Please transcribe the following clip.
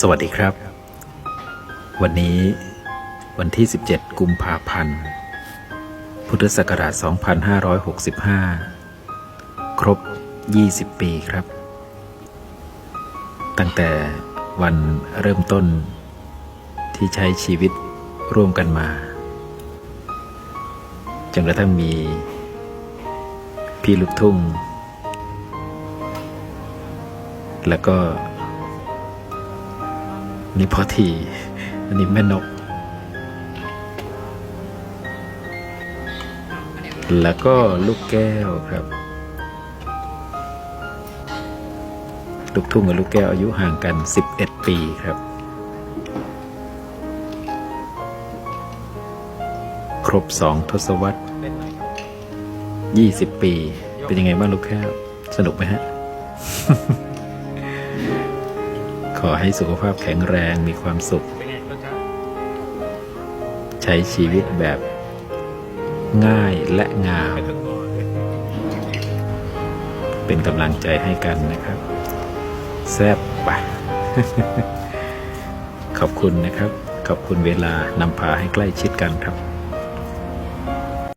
สวัสดีครับ วันนี้วันที่ 17 กุมภาพันธ์ พุทธศักราช 2565 ครบ 20 ปีครับ ตั้งแต่วันเริ่มต้นที่ใช้ชีวิตร่วมกันมาจนกระทั่งมี พี่ลูกทุ่ง แล้วก็ นี่พอที อันนี้แม่นก แล้วก็ลูกแก้วครับ ลูกทุ่งกับลูกแก้วอายุห่างกัน 11 ปีครับ ครบสองทศวรรษ20 ปี เป็นยังไงบ้างลูกแก้ว สนุกไหมฮะ อให้สุขภาพแข็งแรงมีความสุข ใช้ชีวิตแบบง่ายและงาม เป็นกำลังใจให้กันนะครับ แซบปะขอบคุณนะครับ ขอบคุณเวลานำพาให้ใกล้ชิดกันครับ